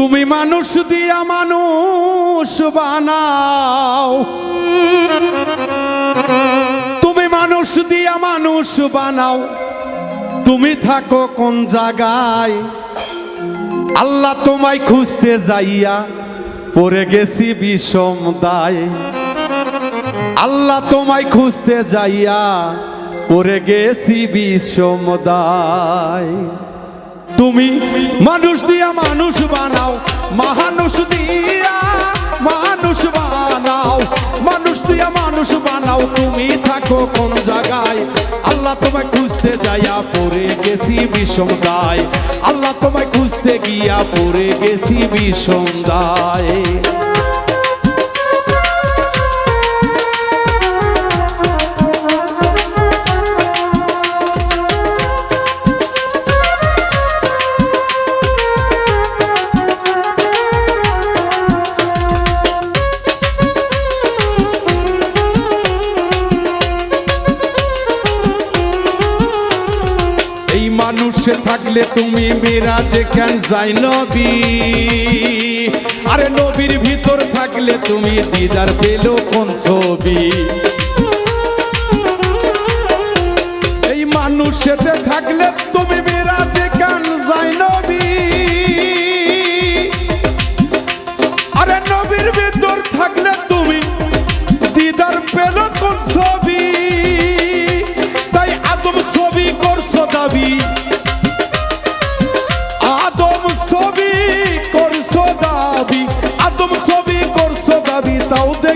তুমি মানুষ দিয়া মানুষ বানাও। তুমি মানুষ দিয়া মানুষ বানাও। তুমি থাকো কোন জায়গায়। আল্লাহ তোমায় খুঁজতে যাইয়া পড়ে গেছি বিষম দায়। আল্লাহ তোমায় খুঁজতে যাইয়া পড়ে গেছি বিষম দায়। তুমি মানুষ দিয়া মানুষ বানাও, মানুষ দিয়া মানুষ বানাও, মানুষ দিয়া মানুষ বানাও। তুমি থাকো কোন জায়গায়, আল্লাহ তোমায় খুঁজতে যাইয়া পড়ে গেছি বিষম দায় আল্লাহ তোমায় খুঁজতে গিয়া পড়ে গেছি বিষম দায় মানুষে থাকলে তুমি মিরাজে কেন যাই নবী? আরে নবীর ভিতর থাকলে তুমি দিদার পেল কোন ছবি? এই মানুষেতে থাকলে তুমি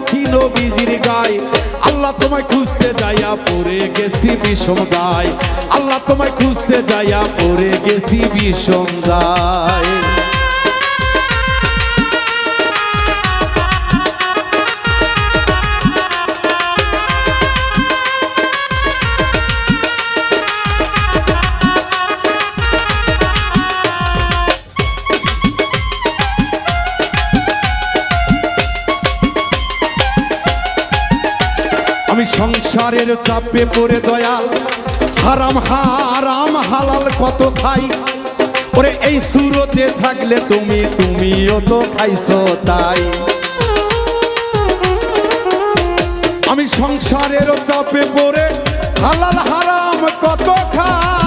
দেখি নবীজির গায় আল্লাহ তোমায় খুঁজতে যাইয়া পরে গেছি বিষম দায় আল্লাহ তোমায় খুঁজতে যাইয়া পড়ে গেছি বিষম দায় আমি সংসারের চাপে পড়ে দয়াল হারাম হারাম হালাল কত খাই। ওরে, এই সুরতে থাকলে তুমি, তুমিও তো খাইছো তাই। আমি সংসারের চাপে পড়ে হালাল হারাম কত খাই।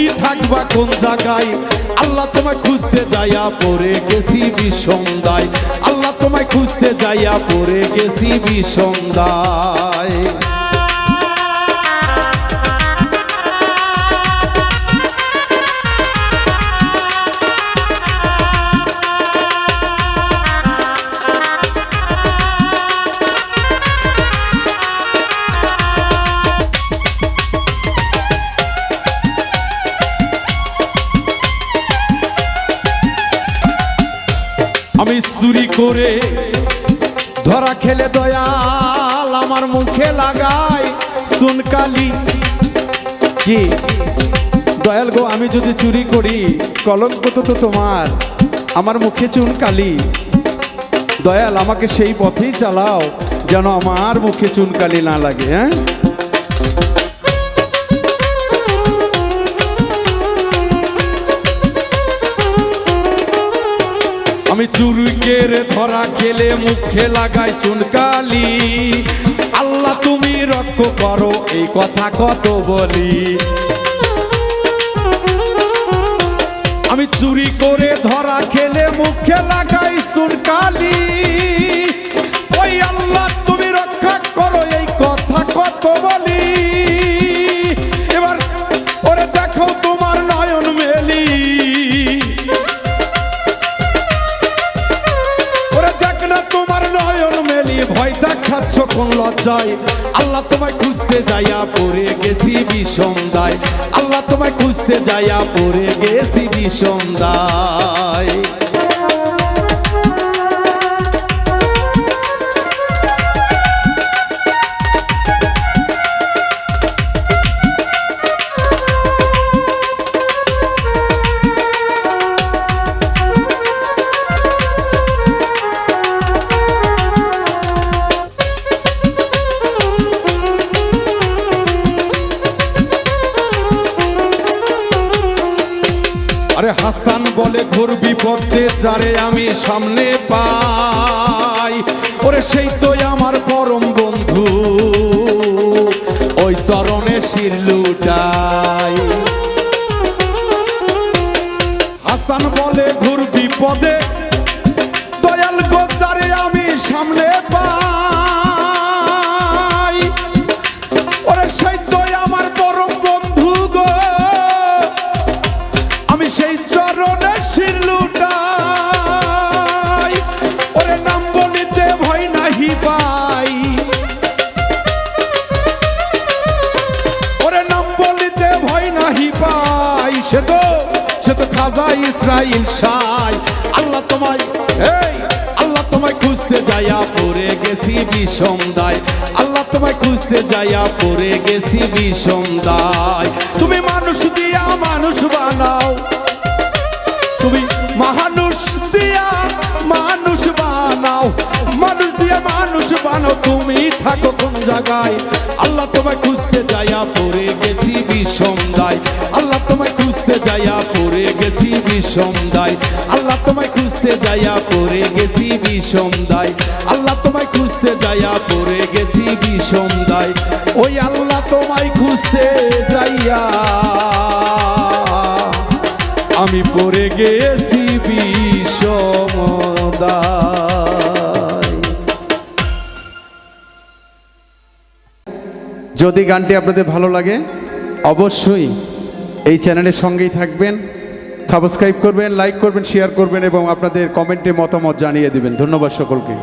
তুমি থাকবা কোন জায়গায়? আল্লাহ তোমায় খুঁজতে যাইয়া পরে গেছি দায় আল্লাহ তোমায় খুঁজতে যাইয়া পরে গেছি বিষম আমি চুরি করে ধরা খেলে দয়াল আমার মুখে লাগাই। সুনকালি কি? দয়াল গো, আমি যদি চুরি করি, কলঙ্ক তো তোমার, আমার মুখে চুনকালি দয়াল, আমাকে সেই পথেই চালাও, যেন আমার মুখে চুনকালি না লাগে হ্যাঁ? আমি চুরুকের ধরা খেলে মুখে লাগাই চুনকালি। আল্লাহ, তুমি রক্ষ করো, এই কথা কত বলি। আমি চুরি করে ধরা খেলে মুখে লাগাই চুনকালি। লজ্জায় আল্লাহ তোমায় খুঁজতে যাইয়া পড়ে গেছি বিষম দায় আল্লাহ তোমায় খুঁজতে যাইয়া পড়ে গেছি বিষম হাসান বলে, ঘোর বিপদে যারে আমি সামনে পাই। ওরে সেই তো আমার পরম বন্ধু, ওই চরণে শির লুটাই। হাসান বলে, ঘুর বিপদে খাজা ইসরাইল সাই। আল্লাহ তোমায়, এই, আল্লাহ তোমায় খুঁজতে যাইয়া পড়ে গেছি বিষম দায় আল্লাহ তোমায় খুঁজতে যাইয়া পড়ে গেছি বিষম দায় তুমি মানুষ দিয়া মানুষ বানাও। তুমি মানুষ দিয়া মানুষ বানাও। মানুষ দিয়া মানুষ বানাও, তুমি থাকো কোন জায়গায়। আল্লাহ তোমায় খুঁজতে যাইয়া পড়ে গেছি বিষম দায় আল্লাহ তোমায় খুঁজতে যাইয়া পড়ে গেছি বিষম দায় আল্লাহ তোমায় খুঁজতে যাইয়া পড়ে গেছি বিষম দায় আল্লাহ তোমায় খুঁজতে যাইয়া পড়ে গেছি বিষম দায় ওই আল্লাহ তোমায় খুঁজতে যাইয়া আমি পড়ে গেছি বিষমদায় যদি গানটি আপনাদের ভালো লাগে, অবশ্যই এই চ্যানেলের সঙ্গেই থাকবেন। সাবস্ক্রাইব করবেন লাইক করবেন শেয়ার করবেন এবং আপনাদের কমেন্টে মতামত জানিয়ে দেবেন। ধন্যবাদ সকলকে।